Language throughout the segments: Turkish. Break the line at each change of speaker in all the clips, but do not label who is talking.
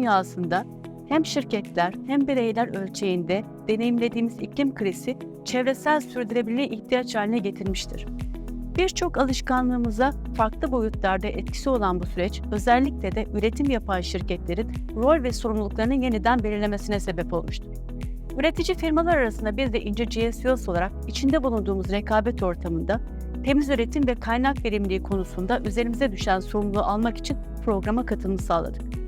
dünyasında hem şirketler hem bireyler ölçeğinde deneyimlediğimiz iklim krizi çevresel sürdürülebilirliğe ihtiyaç haline getirmiştir. Birçok alışkanlığımıza farklı boyutlarda etkisi olan bu süreç özellikle de üretim yapan şirketlerin rol ve sorumluluklarının yeniden belirlemesine sebep olmuştur. Üretici firmalar arasında biz de İnce GSUS olarak içinde bulunduğumuz rekabet ortamında temiz üretim ve kaynak verimliliği konusunda üzerimize düşen sorumluluğu almak için programa katılım sağladık.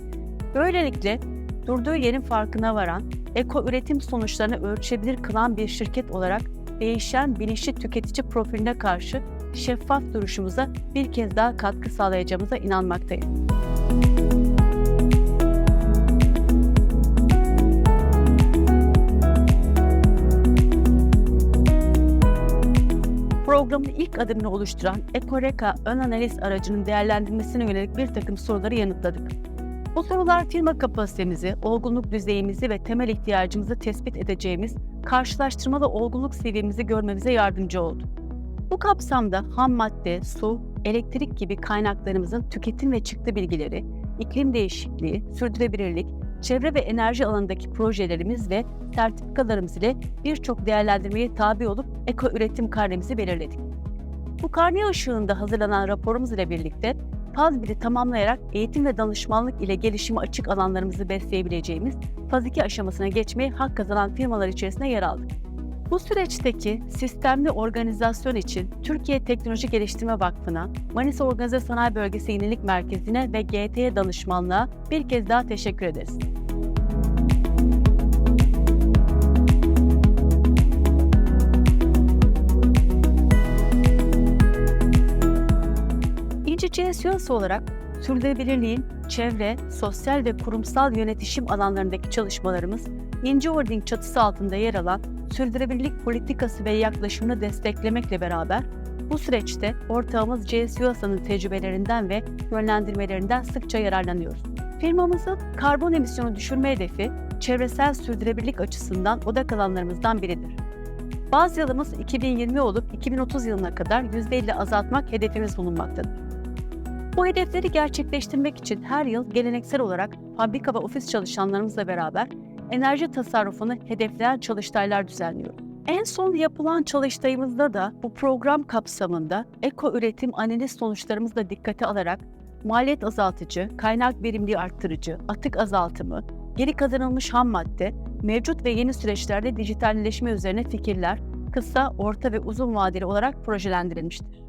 Böylelikle durduğu yerin farkına varan, eko üretim sonuçlarını ölçebilir kılan bir şirket olarak değişen bilinçli tüketici profiline karşı şeffaf duruşumuza bir kez daha katkı sağlayacağımıza inanmaktayım. Programın ilk adımını oluşturan Ekoreka ön analiz aracının değerlendirmesine yönelik bir takım soruları yanıtladık. Bu sorular firma kapasitemizi, olgunluk düzeyimizi ve temel ihtiyacımızı tespit edeceğimiz karşılaştırmalı olgunluk seviyemizi görmemize yardımcı oldu. Bu kapsamda ham madde, su, elektrik gibi kaynaklarımızın tüketim ve çıktı bilgileri, iklim değişikliği, sürdürülebilirlik, çevre ve enerji alanındaki projelerimiz ve sertifikalarımız ile birçok değerlendirmeye tabi olup eko üretim karnemizi belirledik. Bu karne ışığında hazırlanan raporumuz ile birlikte Faz 1'i tamamlayarak eğitim ve danışmanlık ile gelişimi açık alanlarımızı besleyebileceğimiz Faz 2 aşamasına geçmeye hak kazanan firmalar içerisinde yer aldık. Bu süreçteki sistemli organizasyon için Türkiye Teknoloji Geliştirme Vakfı'na, Manisa Organize Sanayi Bölgesi Yenilik Merkezi'ne ve GT'ye danışmanlığa bir kez daha teşekkür ederiz. İnci CSUS olarak sürdürülebilirliğin çevre, sosyal ve kurumsal yönetişim alanlarındaki çalışmalarımız İnci Holding çatısı altında yer alan sürdürülebilirlik politikası ve yaklaşımını desteklemekle beraber bu süreçte ortağımız CSUSA'nın tecrübelerinden ve yönlendirmelerinden sıkça yararlanıyoruz. Firmamızın karbon emisyonu düşürme hedefi çevresel sürdürülebilirlik açısından odak alanlarımızdan biridir. Baz yılımız 2020 olup 2030 yılına kadar %50 azaltmak hedefimiz bulunmaktadır. Bu hedefleri gerçekleştirmek için her yıl geleneksel olarak fabrika ve ofis çalışanlarımızla beraber enerji tasarrufunu hedefleyen çalıştaylar düzenliyoruz. En son yapılan çalıştayımızda da bu program kapsamında eko üretim analiz sonuçlarımızı da dikkate alarak maliyet azaltıcı, kaynak verimliliği arttırıcı, atık azaltımı, geri kazanılmış ham madde, mevcut ve yeni süreçlerde dijitalleşme üzerine fikirler kısa, orta ve uzun vadeli olarak projelendirilmiştir.